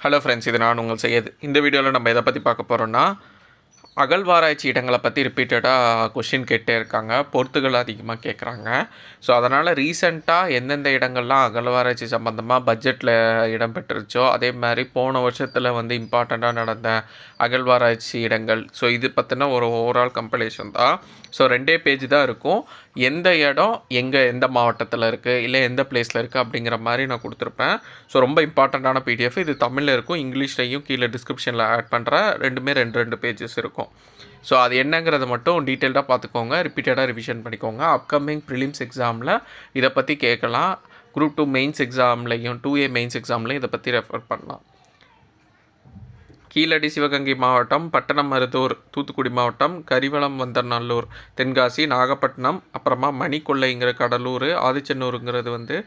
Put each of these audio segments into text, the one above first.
Hello friends இது நான் உங்கள் செய்யது இந்த வீடியோவில் நம்ம எதை பற்றி பார்க்க போகிறோன்னா அகழ்வாராய்ச்சி இடங்களை பற்றி ரிப்பீட்டடாக கொஷின் கேட்டே இருக்காங்க. பொறுத்துகள் அதிகமாக கேட்குறாங்க ஸோ அதனால் ரீசெண்டாக எந்தெந்த இடங்கள்லாம் அகழ்வாராய்ச்சி சம்மந்தமாக பட்ஜெட்டில் இடம் பெற்றுச்சோ அதே மாதிரி போன வருஷத்தில் வந்து இம்பார்ட்டண்ட்டாக நடந்த அகழ்வாராய்ச்சி இடங்கள். ஸோ இது பற்றின ஒரு ஓவரால் கம்பலேஷன் தான். ஸோ ரெண்டே பேஜ் தான் இருக்கும். எந்த இடம் எங்கே எந்த மாவட்டத்தில் இருக்குது இல்லை எந்த பிளேஸில் இருக்குது அப்படிங்கிற மாதிரி நான் கொடுத்துருப்பேன். ஸோ ரொம்ப இம்பார்ட்டண்ட்டான பிடிஎஃப் இது தமிழில் இருக்கும் இங்கிலீஷ்லையும் கீழே டிஸ்கிரிப்ஷனில் ஆட் பண்ணுற ரெண்டுமே ரெண்டு ரெண்டு பேஜஸ் இருக்கும். ஸோ அது என்னங்கிறத மட்டும் டீட்டெயில்டாக பார்த்துக்கோங்க ரிப்பீட்டடாக ரிவிஷன் பண்ணிக்கோங்க. அப்கமிங் ப்ரிலிம்ஸ் எக்ஸாமில் இதை பற்றி கேட்கலாம். குரூப் டூ மெயின்ஸ் எக்ஸாம்லையும் டூ ஏ மெயின்ஸ் எக்ஸாம்லையும் இதை பற்றி ரெஃபர் பண்ணலாம். கீழடி சிவகங்கை மாவட்டம் பட்டணம் மருதூர் தூத்துக்குடி மாவட்டம் கரிவளம் வந்தநல்லூர் தென்காசி நாகப்பட்டினம் அப்புறமா மணிக்கொள்ளைங்கிற கடலூர் ஆதிச்சநல்லூருங்கிறது வந்து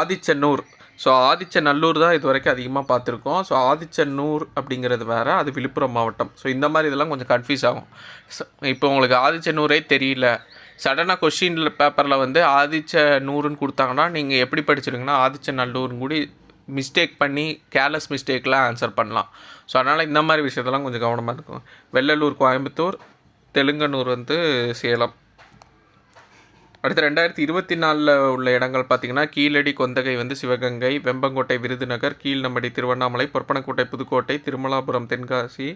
ஆதிச்சநூர் ஸோ ஆதிச்சநல்லூர் தான் இது வரைக்கும் அதிகமாக பார்த்துருக்கோம். ஸோ ஆதிச்சநூர் அப்படிங்கிறது வேறு அது விழுப்புரம் மாவட்டம். ஸோ இந்த மாதிரி இதெல்லாம் கொஞ்சம் கன்ஃபியூஸ் ஆகும். இப்போ உங்களுக்கு ஆதிச்சநூரே தெரியல. சடனாக கொஷின் பேப்பரில் வந்து ஆதிச்ச நூறுன்னு கொடுத்தாங்கன்னா நீங்கள் எப்படி படிச்சிருங்கன்னா ஆதிச்ச நல்லூர்னு கூடி மிஸ்டேக் பண்ணி கேர்லெஸ் மிஸ்டேக்லாம் ஆன்சர் பண்ணலாம். ஸோ அதனால் இந்த மாதிரி விஷயத்தெல்லாம் கொஞ்சம் கவனமாக இருக்கும் வெள்ளலூர் கோயம்புத்தூர் தெலுங்கனூர் வந்து சேலம். அடுத்து ரெண்டாயிரத்தி இருபத்தி நாலில் உள்ள இடங்கள் பார்த்திங்கன்னா கீழடி கொந்தகை வந்து சிவகங்கை வெம்பங்கோட்டை விருதுநகர் கீழ்நம்படி திருவண்ணாமலை பொற்பனக்கோட்டை புதுக்கோட்டை திருமலாபுரம் தென்காசி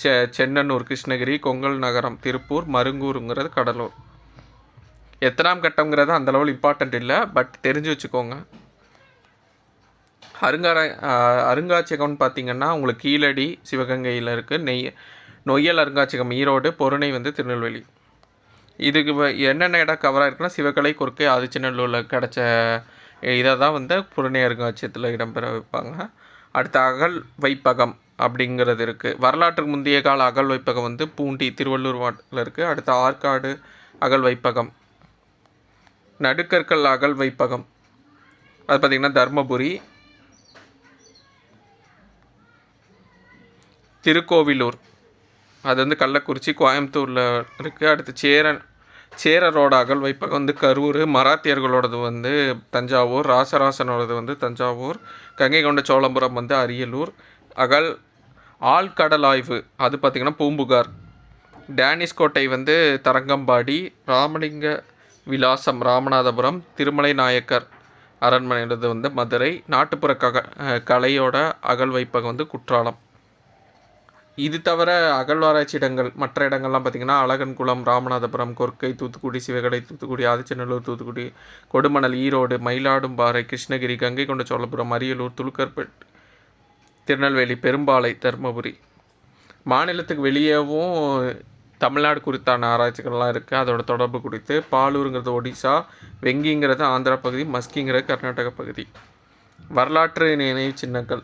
செ சென்னனூர் கிருஷ்ணகிரி கொங்கல் நகரம் திருப்பூர் மருங்கூருங்கிறது கடலூர். எத்தனாம் கட்டம்ங்கிறது அந்தளவில் இம்பார்ட்டண்ட் இல்லை பட் தெரிஞ்சு வச்சுக்கோங்க. அருங்கார அருங்காட்சியகம்னு பார்த்தீங்கன்னா உங்களுக்கு கீழடி சிவகங்கையில் இருக்குது நெய் நொய்யல் அருங்காட்சியகம் ஈரோடு பொருணை வந்து திருநெல்வேலி. இதுக்கு என்னென்ன இடம் கவராக இருக்குன்னா சிவகலை குறுக்கே ஆதிச்சநல்லூரில் கிடச்ச இதை தான் வந்து புறநே அருங்காட்சியத்தில் இடம்பெற வைப்பாங்க. அடுத்த அகல் வைப்பகம் அப்படிங்கிறது இருக்குது வரலாற்றுக்கு முந்தைய கால அகல் வைப்பகம் வந்து பூண்டி திருவள்ளூர் மாவட்டத்தில் இருக்குது அடுத்த ஆற்காடு அகல் வைப்பகம். நடுக்கற்கள் அகல் வைப்பகம். அது பார்த்திங்கன்னா தர்மபுரி திருக்கோவிலூர். அது வந்து கள்ளக்குறிச்சி கோயம்புத்தூரில் இருக்குது அடுத்து சேரன் சேரரோட அகல் வைப்பகம் வந்து கரூர் மராத்தியர்களோடது வந்து தஞ்சாவூர் ராசராசனோடது வந்து தஞ்சாவூர் கங்கை கொண்ட சோழபுரம் வந்து அரியலூர் அகல் ஆழ்கடல் ஆய்வு அது பார்த்திங்கன்னா பூம்புகார் டேனிஸ் கோட்டை வந்து தரங்கம்பாடி ராமலிங்க விலாசம் ராமநாதபுரம் திருமலை நாயக்கர் அரண்மனையிலிருந்து வந்து மதுரை நாட்டுப்புற கக கலையோட அகல் வைப்பகம் வந்து குற்றாலம். இது தவிர அகழ்வாராய்ச்சி இடங்கள் மற்ற இடங்கள்லாம் பார்த்திங்கன்னா அழகன்குளம் ராமநாதபுரம் கொர்க்கை தூத்துக்குடி சிவகடை தூத்துக்குடி ஆதிச்சநல்லூர் தூத்துக்குடி கொடுமணல் ஈரோடு மயிலாடும்பாறை கிருஷ்ணகிரி கங்கை கொண்ட சோழபுரம் அரியலூர் துலுக்கர்பேட் திருநெல்வேலி பெரும்பாலை தருமபுரி. மாநிலத்துக்கு வெளியேவும் தமிழ்நாடு குறித்தான ஆராய்ச்சிகள்லாம் இருக்குது அதோட தொடர்பு குறித்து பாலூருங்கிறது ஒடிசா வெங்கிங்கிறது ஆந்திரா பகுதி மஸ்கிங்கிறது கர்நாடக பகுதி. வரலாற்று நினைவு சின்னங்கள்.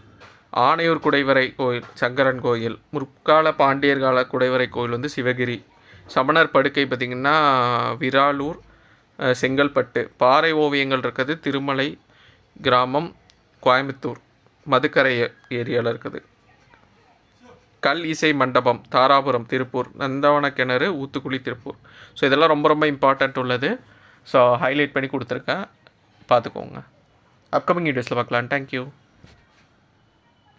ஆனையூர் குடைவரை கோயில் சங்கரன் கோயில் முற்கால பாண்டியர் கால குடைவரை கோயில் வந்து சிவகிரி. சமணர் படுக்கை பார்த்திங்கன்னா விராலூர் செங்கல்பட்டு. பாறை ஓவியங்கள் இருக்குது திருமலை கிராமம் கோயம்புத்தூர் மதுக்கரை ஏரியாவில் இருக்குது. கல் இசை மண்டபம் தாராபுரம் திருப்பூர் நந்தவன கிணறு ஊத்துக்குழி திருப்பூர். ஸோ இதெல்லாம் ரொம்ப ரொம்ப இம்பார்ட்டண்ட் உள்ளது. ஸோ ஹைலைட் பண்ணி கொடுத்துருக்கேன். பார்த்துக்கோங்க. அப்கமிங் வீடியோஸில் பார்க்கலாம் தேங்க்யூ